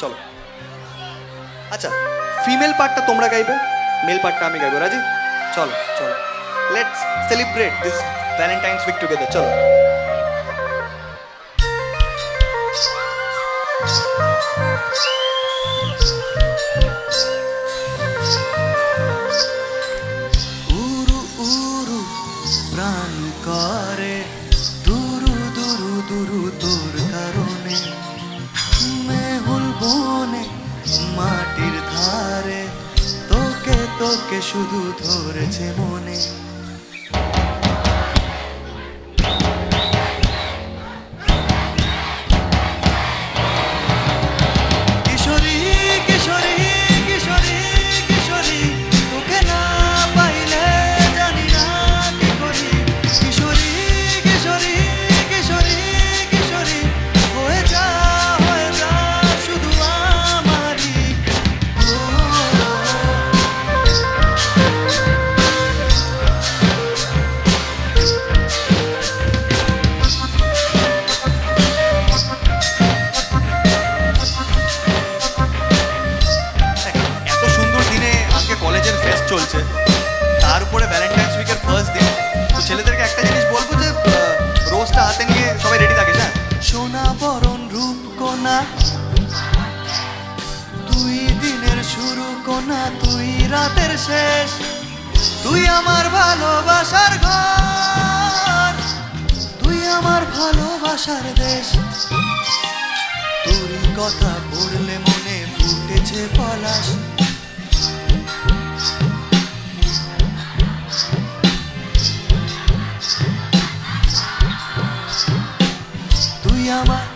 চলো। আচ্ছা ফিমেল পার্টটা তোমরা গাইবে মেল পার্টটা আমি গাইবো, রাজি? চলো চলো। Let's celebrate this Valentine's week together চলো। উরু উরু, প্রাণ করে। দুরু দুরু দুরু তোর মাটির ধারে তোকে তোকে শুধু ধরেছে মনে। কোনা। তুই দিনের শুরু কোনা, তুই রাতের শেষ। তুই আমার ভালোবাসার ঘর। তুই আমার ভালোবাসার দেশ। তোর কথা পড়লে মনে ফুটেছে পলাশ। তুই আমার